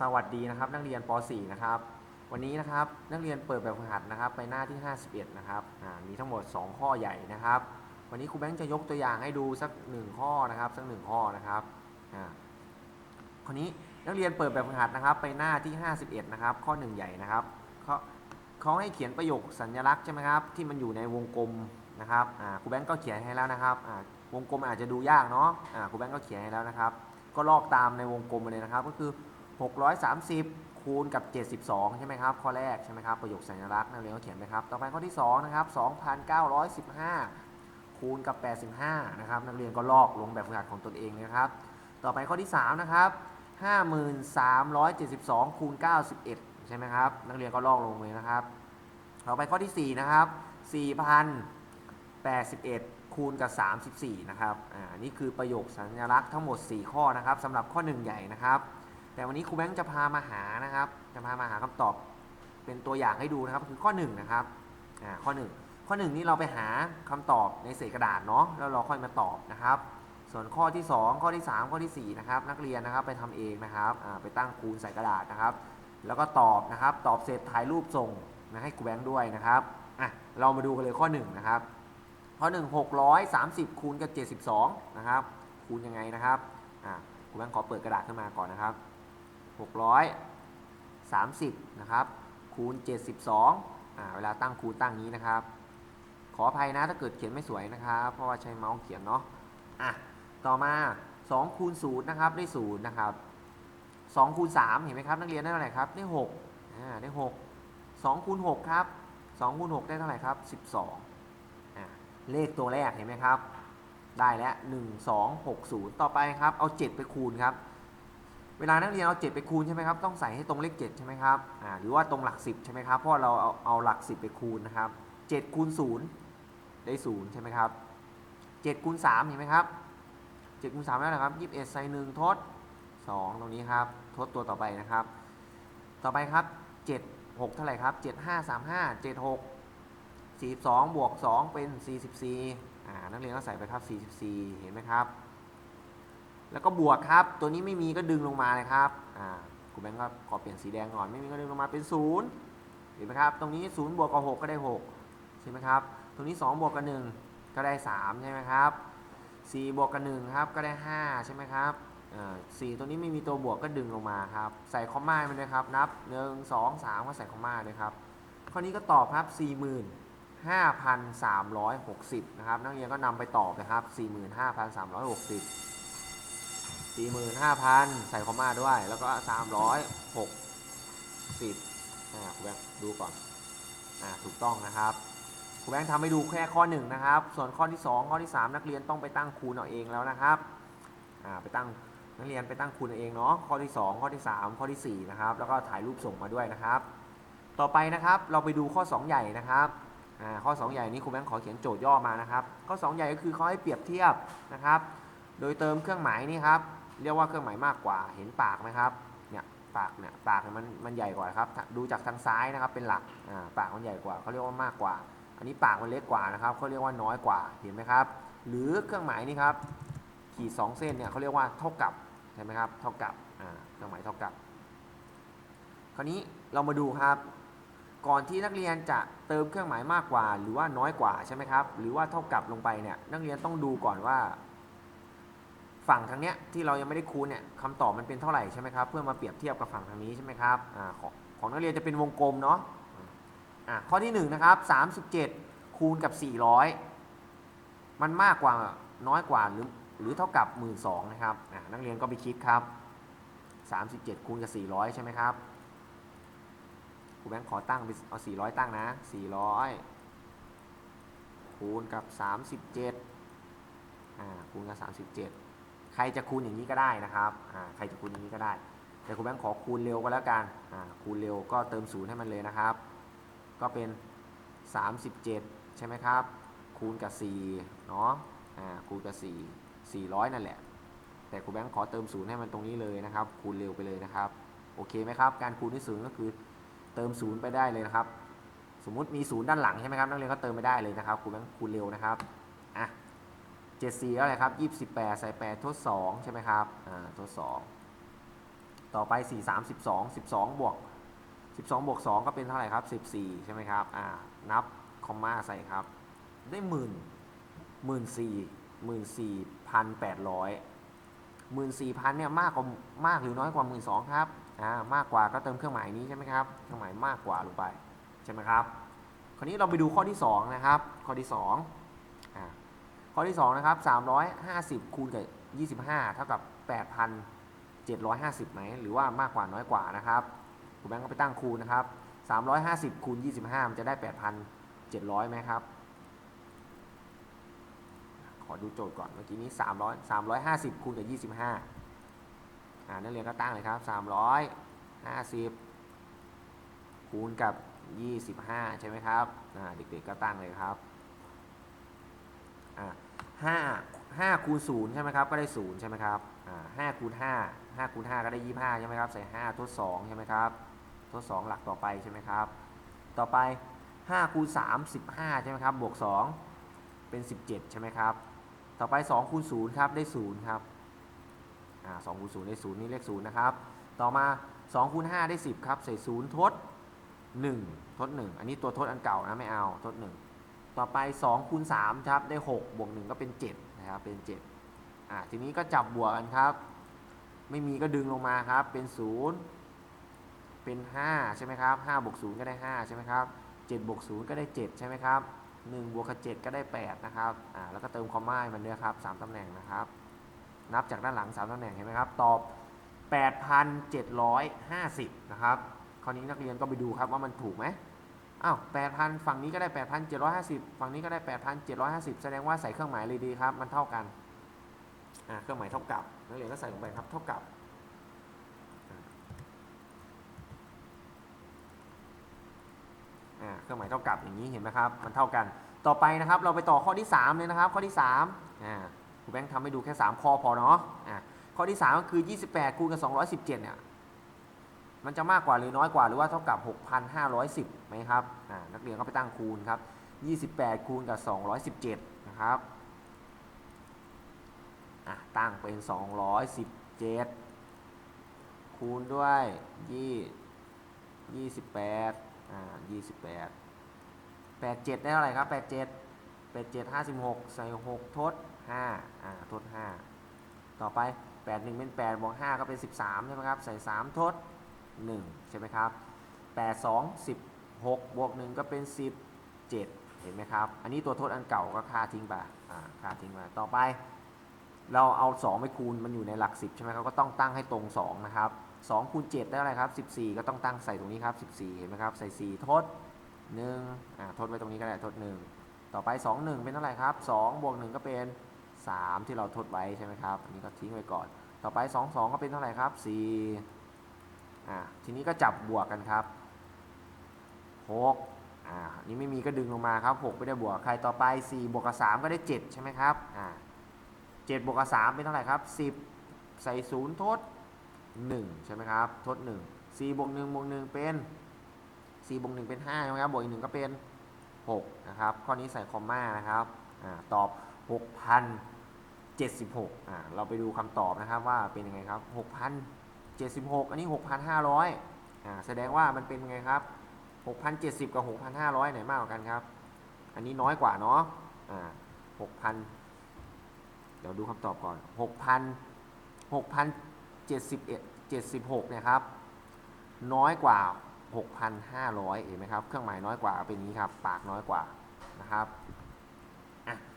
สวัสดีนะครับนักเรียนป .4 นะครับวันนี้นะครับนักเรียนเปิดแบบฝึกหัดนะครับไปหน้าที่ 51 นะครับมีทั้งหมด 2 ข้อใหญ่นะครับ วันนี้ครูแบงค์จะยกตัวอย่างให้ดูสัก 1 ข้อนะครับสักหนึ่งข้อนะครับอ่าคนนี้นักเรียนเปิดแบบฝึกหัดนะครับไปหน้าที่ 51 นะครับ ข้อ 1 ใหญ่นะครับเขาเขาให้เขียนประโยคสัญลักษณ์ใช่ไหมครับที่มันอยู่ในวงกลมนะครับอ่าครูแบงค์ก็เขียนให้แล้วนะครับวงกลมอาจจะดูยากเนาะอ่าครูแบงค์ก็เขียนให้แล้วนะครับ ก็ลอกตามในวงกลมเลยนะครับ ก็คือ 630 คูณกับ 72 ใช่ไหมครับ ข้อแรกใช่ไหมครับ ประโยคสัญลักษณ์นักเรียนก็เขียนไปครับ ต่อไปข้อที่ 2 นะครับ 2,915 คูณกับ 85 นะครับ นักเรียนก็ลอกลงแบบฝึกหัดของตนเองนะครับ ต่อไปข้อที่ 3 นะครับ 5372 คูณ 91 ใช่ไหมครับ นักเรียนก็ลอกลงเลยนะครับ ต่อไปข้อที่ 4 นะครับ 4,081คูณกับ 34 นะครับ อ่า นี่คือประโยคสัญลักษณ์ทั้งหมด 4 ข้อนะครับสำหรับข้อ 1 ใหญ่นะครับ แต่วันนี้ครูแบงค์จะพามาหานะครับ จะพามาหาคำตอบเป็นตัวอย่างให้ดูนะครับ คือข้อ1นะครับอ่าข้อ 1 ข้อ 1 นี่เราไปหาคำตอบในเศษกระดาษเนาะแล้วเราค่อยมาตอบนะครับ ส่วนข้อที่ 2 ข้อที่ 3 ข้อที่ 4 นะครับ นักเรียนนะครับไปทำเองนะครับอ่าไปตั้งคูณใส่กระดาษนะครับ แล้วก็ตอบนะครับ ตอบเสร็จถ่ายรูปส่งนะให้ครูแบงค์ด้วยนะครับอะเรามาดูกันเลยข้อ 1 นะครับ ข้อ 1 630คูณกับ72นะครับคูณยังไงนะครับอ่าครูแบงค์ขอเปิดกระดาษขึ้นมาก่อนนะครับ 630 นะครับ คูณ 72อ่าเวลาตั้งคูณตั้งนี้นะครับ ขออภัยนะถ้าเกิดเขียนไม่สวยนะครับ เพราะว่าใช้เมาส์เขียนเนาะอะต่อมา2คูณ0นะครับได้0นะครับ2คูณ3เห็นไหมครับ นักเรียนได้เท่าไหร่ครับได้6อ่าได้ 6 2คูณ6ครับ2คูณ6ได้เท่าไหร่ครับ 12อ่าเลขตัวแรกเห็นไหมครับ ได้แล้ว 1 2 6 0 ต่อไปครับ เอา 7 ไปคูณครับ เวลานักเรียนเอา 7 ไปคูณใช่ไหมครับ ต้องใส่ให้ตรงเลข7ใช่ไหมครับอ่าหรือว่าตรงหลัก 10 ใช่ไหมครับ เพราะเราเอาเอาหลัก 10 ไปคูณนะครับ 7 คูณ 0 ได้ 0 ใช่ไหมครับ 7 คูณ 3 เห็นไหมครับ 7 คูณ 3 แล้วนะครับ 21 ใส่ 1 ทด 2 ตรงนี้ครับ ทดตัวต่อไปนะครับ ต่อไปครับ 7 6 เท่าไหร่ครับ 7 5 3 5 7 6 42 บวก 2 เป็น 44อ่านักเรียนก็ใส่ไปครับ 44 เห็นไหมครับ แล้วก็บวกครับ ตัวนี้ไม่มีก็ดึงลงมาเลยครับอ่าครูแบงก์ก็ขอเปลี่ยนสีแดงก่อน ไม่มีก็ดึงลงมาเป็น0เห็นไหมครับ ตรงนี้0บวกกับ6ก็ได้6ใช่ไหมครับ ตรงนี้2บวกกับ1ก็ได้3ใช่ไหมครับ4บวกกับ1ครับก็ได้5ใช่ไหมครับอ่า4ตัวนี้ไม่มีตัวบวกก็ดึงลงมาครับ ใส่คอมมามันเลยครับ นับ1 2 3ก็ใส่คอมมาเลยครับ ข้อนี้ก็ตอบครับ45,360นะครับ นักเรียนก็นำไปตอบนะครับ 45,360 45,000ใส่คอมมาด้วย แล้วก็360อ่าครูแบงค์ดูก่อนอ่าถูกต้องนะครับครูแบงค์ทำให้ดูแค่ข้อ1นะครับ ส่วนข้อที่2ข้อที่3นักเรียนต้องไปตั้งคูณเอาเองแล้วนะครับอ่าไปตั้งนักเรียนไปตั้งคูณเอาเองเนาะข้อที่2ข้อที่3ข้อที่4นะครับ แล้วก็ถ่ายรูปส่งมาด้วยนะครับ ต่อไปนะครับเราไปดูข้อ2ใหญ่นะครับข้อ 2 ใหญ่นี้ครูแบงค์ขอเขียนโจทย์ย่อมานะครับ ข้อ 2 ใหญ่ก็คือเขาให้เปรียบเทียบนะครับ โดยเติมเครื่องหมายนี่ครับ เรียกว่าเครื่องหมายมากกว่า เห็นปากไหมครับ เนี่ยปากเนี่ยปากมันมันใหญ่กว่าครับ ดูจากทางซ้ายนะครับเป็นหลัก อ่าปากมันใหญ่กว่าเขาเรียกว่ามากกว่า อันนี้ปากมันเล็กกว่านะครับเขาเรียกว่าน้อยกว่า เห็นไหมครับ หรือเครื่องหมายนี่ครับ ขีดสองเส้นเนี่ยเขาเรียกว่าเท่ากับ ใช่ไหมครับ เท่ากับ อ่า เครื่องหมายเท่ากับ คราวนี้เรามาดูครับ ก่อนที่นักเรียนจะเติมเครื่องหมายมากกว่า หรือว่าน้อยกว่าใช่ไหมครับ หรือว่าเท่ากับลงไปเนี่ย นักเรียนต้องดูก่อนว่า ฝั่งทางเนี้ยที่เรายังไม่ได้คูณเนี่ยคำตอบมันเป็นเท่าไหร่ใช่ไหมครับเพื่อมาเปรียบเทียบกับฝั่งทางนี้ใช่ไหมครับอ่าของของนักเรียนจะเป็นวงกลมเนาะอ่าข้อที่1นะครับ37 คูณกับ 400 มันมากกว่าน้อยกว่าหรือหรือเท่ากับ1 2ื่นนะครับอ่านักเรียนก็ไปคิดครับ 37 คูณกับ 400 ใช่ไหมครับครูแบงค์ขอตั้งเป็นเอา 400 ตั้งนะ 400 คูณกับ 37อ่าคูณกับ 37 ใครจะคูณอย่างนี้ก็ได้นะครับใครจะคูณอย่างนี้ก็ได้ แต่ครูแบงค์ขอคูณเร็วก็แล้วกันคูณเร็วก็เติมศูนย์ให้มันเลยนะครับ ก็เป็น 37 ใช่ไหมครับ คูณกับ4เนาะคูณกับ 4 400 นั่นแหละ แต่ครูแบงค์ขอเติมศูนย์ให้มันตรงนี้เลยนะครับ คูณเร็วไปเลยนะครับ โอเคไหมครับ การคูณที่ศูนย์ก็คือเติมศูนย์ไปได้เลยนะครับ สมมุติมีศูนย์ด้านหลังใช่ไหมครับ นักเรียนก็เติมไปได้เลยนะครับ ครูแบงค์คูณเร็วนะครับ อะ 74เท่าไหร่ครับ28 ใส่ 8 ทด 2 ใช่ไหมครับ อ่า ทด 2 ต่อไป 4 3 12 12 บวก 12 บวก 2 ก็เป็นเท่าไหร่ครับ 14 ใช่ไหมครับ อ่า นับ คอมมาใส่ครับ ได้หมื่นหมื่นสี่หมื่นสี่พันแปดร้อยหมื่นสี่พันเนี่ยมากกว่ามากหรือน้อยกว่าหมื่นสองครับ อ่า มากกว่าก็เติมเครื่องหมายนี้ใช่ไหมครับ เครื่องหมายมากกว่าลงไป ใช่ไหมครับ คราวนี้เราไปดูข้อที่ 2 นะครับ ข้อที่2อ่า ข้อที่2นะครับ350 คูณกับ 25 เท่ากับ 8,750ไหมหรือว่ามากกว่าน้อยกว่านะครับคุณแบงค์ก็ไปตั้งคูณนะครับ350คูณ25 มันจะได้ 8,700ไหมครับ ขอดูโจทย์ก่อน เมื่อกี้นี้ 300 350คูณกับ25อ่านักเรียนก็ตั้งเลยครับ 350คูณกับ 25 ใช่ไหมครับอ่าเด็กๆก็ตั้งเลยครับอ่า ห้าห้าคูณศูนย์ใช่ไหมครับ ก็ได้ศูนย์ใช่ไหมครับห้าคูณห้าห้าคูณห้าก็ได้ยี่ห้าใช่ไหมครับ ใส่ห้าทดสองใช่ไหมครับ ทดสองหลักต่อไปใช่ไหมครับ ต่อไปห้าคูณสามสิบห้าใช่ไหมครับ บวกสองเป็นสิบเจ็ดใช่ไหมครับ ต่อไปสองคูณศูนย์ครับ ได้ศูนย์ครับสองคูณศูนย์ได้ศูนย์นี่เลขศูนย์นะครับ ต่อมาสองคูณห้าได้สิบครับ ใส่ศูนย์ทดหนึ่งทดหนึ่งอันนี้ตัวทดอันเก่านะไม่เอาทดหนึ่ง ต่อไป2คูณ3ครับได้6บวก1ก็เป็น7นะครับเป็น7อ่าทีนี้ก็จับบวกกันครับ ไม่มีก็ดึงลงมาครับเป็น 0 เป็น 5 ใช่ไหมครับ5บวก0ก็ได้ 5 ใช่ไหมครับ7บวก0ก็ได้ 7 ใช่ไหมครับ1บวกกับ7ก็ได้ 8 นะครับอ่าแล้วก็เติมคอมมาให้มันด้วยครับ3ตำแหน่งนะครับ นับจากด้านหลัง 3ตำแหน่งเห็นไหมครับ ตอบ 8,750 นะครับ คราวนี้นักเรียนก็ไปดูครับว่ามันถูกไหม อ้าวแปดพันฝั่งนี้ก็ได้แปดพันเจ็ดร้อยห้าสิบฝั่งนี้ก็ได้แปดพันเจ็ดร้อยห้าสิบแสดงว่าใส่เครื่องหมายเลยดีครับ มันเท่ากัน อ่า เครื่องหมายเท่ากับ นักเรียนก็ใส่ลงไปครับ เท่ากับ อ่า เครื่องหมายเท่ากับอย่างนี้เห็นไหมครับ มันเท่ากัน ต่อไปนะครับ เราไปต่อข้อที่3เลยนะครับ ข้อที่3อ่าครูแบงค์ทำให้ดูแค่3ข้อพอเนาะ อ่า ข้อที่3ก็คือ28คูณกับ217เนี่ย มันจะมากกว่าหรือน้อยกว่าหรือว่าเท่ากับ 6,510ไหมครับนักเรียนก็ไปตั้งคูณครับ 28 คูณกับ 217 นะครับตั้งเป็น 217 คูณด้วย2 28อ่า28 87 ได้เท่าไหร่ครับ 87 87 56 ใส่ 6 ทด 5 อ่า ทด 5 ต่อไป 81 เป็น 8 บวก 5 ก็เป็น 13 ใช่ไหมครับ ใส่ 3 ทด 1 ใช่ไหมครับ8 2 16 บวก 1 ก็เป็น 17 เห็นไหมครับ อันนี้ตัวทดอันเก่าก็ค่าทิ้งไปค่าทิ้งไปต่อไป เราเอา 2 ไปคูณมันอยู่ในหลัก 10 ใช่ไหมครับก็ต้องตั้งให้ตรง 2 นะครับ2คูณ7ได้อะไรครับ 14 ก็ต้องตั้งใส่ตรงนี้ครับ 14 เห็นไหมครับ ใส่ 4 ทด1อ่าทดไว้ตรงนี้ก็ได้ทด 1 ต่อไป 2 1 เป็นเท่าไหร่ครับ2บวก1ก็เป็น 3 ที่เราทดไว้ใช่ไหมครับ อันนี้ก็ทิ้งไว้ก่อน ต่อไป 2 2 ก็เป็นเท่าไหร่ครับ 4 อ่าทีนี้ก็จับบวกกันครับ6อ่านี่ไม่มีก็ดึงลงมาครับ6ไม่ได้บวกใครต่อไป4บวกกับ3ก็ได้7ใช่ไหมครับอ่า7บวกกับ3เป็นเท่าไหร่ครับ10ใส่0ทด1ใช่ไหมครับทด1 4บวก1บวก1เป็น4บวก1เป็น5ใช่ไหมครับบวกอีก1ก็เป็น6นะครับข้อนี้ใส่คอมมานะครับอ่าตอบ6,076อ่าเราไปดูคำตอบนะครับว่าเป็นยังไงครับ 76 อันนี้ 6,500อ่าแสดงว่ามันเป็นไงครับ 6,070 กับ 6,500 ไหนมากกว่ากันครับ อันนี้น้อยกว่าเนาะอ่า6,000 เดี๋ยวดูคำตอบก่อน 6,000 6,071 76เนี่ยครับ น้อยกว่า 6,500 เห็นไหมครับ เครื่องหมายน้อยกว่าเป็นนี้ครับ ปากน้อยกว่านะครับ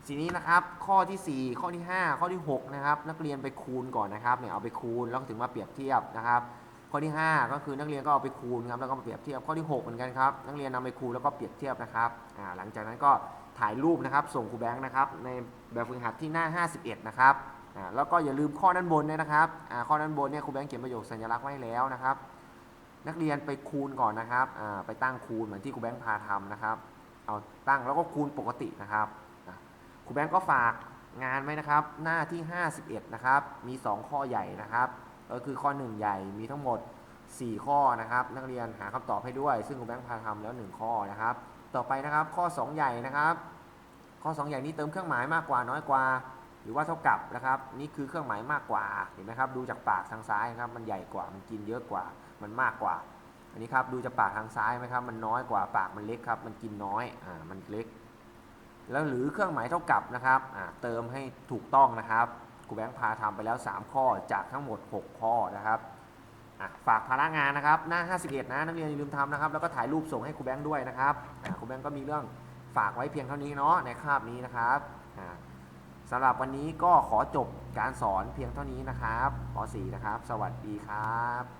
อะทีนี้นะครับข้อที่ 4 ข้อที่ 5 ข้อที่ 6 นะครับ นักเรียนไปคูณก่อนนะครับเนี่ยเอาไปคูณแล้วถึงมาเปรียบเทียบนะครับ ข้อที่ 5 ก็คือนักเรียนก็เอาไปคูณครับแล้วก็มาเปรียบเทียบข้อที่ 6 เหมือนกันครับนักเรียนนำไปคูณแล้วก็เปรียบเทียบนะครับอ่าหลังจากนั้นก็ถ่ายรูปนะครับ ส่งครูแบงค์นะครับ ในแบบฝึกหัดที่หน้า 51 นะครับอ่าแล้วก็อย่าลืมข้อด้านบนด้วยนะครับอ่าข้อด้านบนเนี่ยครูแบงค์เขียนประโยคสัญลักษณ์ไว้แล้วนะครับ นักเรียนไปคูณก่อนนะครับอ่าไปตั้งคูณเหมือนที่ครูแบงค์พาทำนะครับเอาตั้งแล้วก็คูณปกตินะครับ ครูแบงค์ก็ฝากงานไว้นะครับ หน้าที่ 51 นะครับ มี 2 ข้อใหญ่นะครับ ก็คือข้อ 1 ใหญ่มีทั้งหมด 4 ข้อนะครับ นักเรียนหาคำตอบให้ด้วย ซึ่งครูแบงค์พาทำแล้ว 1 ข้อนะครับ ต่อไปนะครับข้อ 2 ใหญ่นะครับ ข้อ 2 ใหญ่นี้เติมเครื่องหมายมากกว่าน้อยกว่า หรือว่าเท่ากับนะครับ นี่คือเครื่องหมายมากกว่าเห็นไหมครับ ดูจากปากทางซ้ายครับมันใหญ่กว่ามันกินเยอะกว่า มันมากกว่า อันนี้ครับดูจากปากทางซ้ายไหมครับ มันน้อยกว่าปากมันเล็กครับ มันกินน้อยอ่ามันเล็ก แล้วหรือเครื่องหมายเท่ากับนะครับเติมให้ถูกต้องนะครับครูแบงค์พาทำไปแล้ว 3 ข้อจากทั้งหมด 6 ข้อนะครับฝากภาระงานนะครับหน้า 51 นะนักเรียนอย่าลืมทำนะครับ แล้วก็ถ่ายรูปส่งให้ครูแบงค์ด้วยนะครับครูแบงค์ก็มีเรื่องฝากไว้เพียงเท่านี้เนาะในคาบนี้นะครับอ่าสำหรับวันนี้ก็ขอจบการสอนเพียงเท่านี้นะครับป .4 นะครับ สวัสดีครับ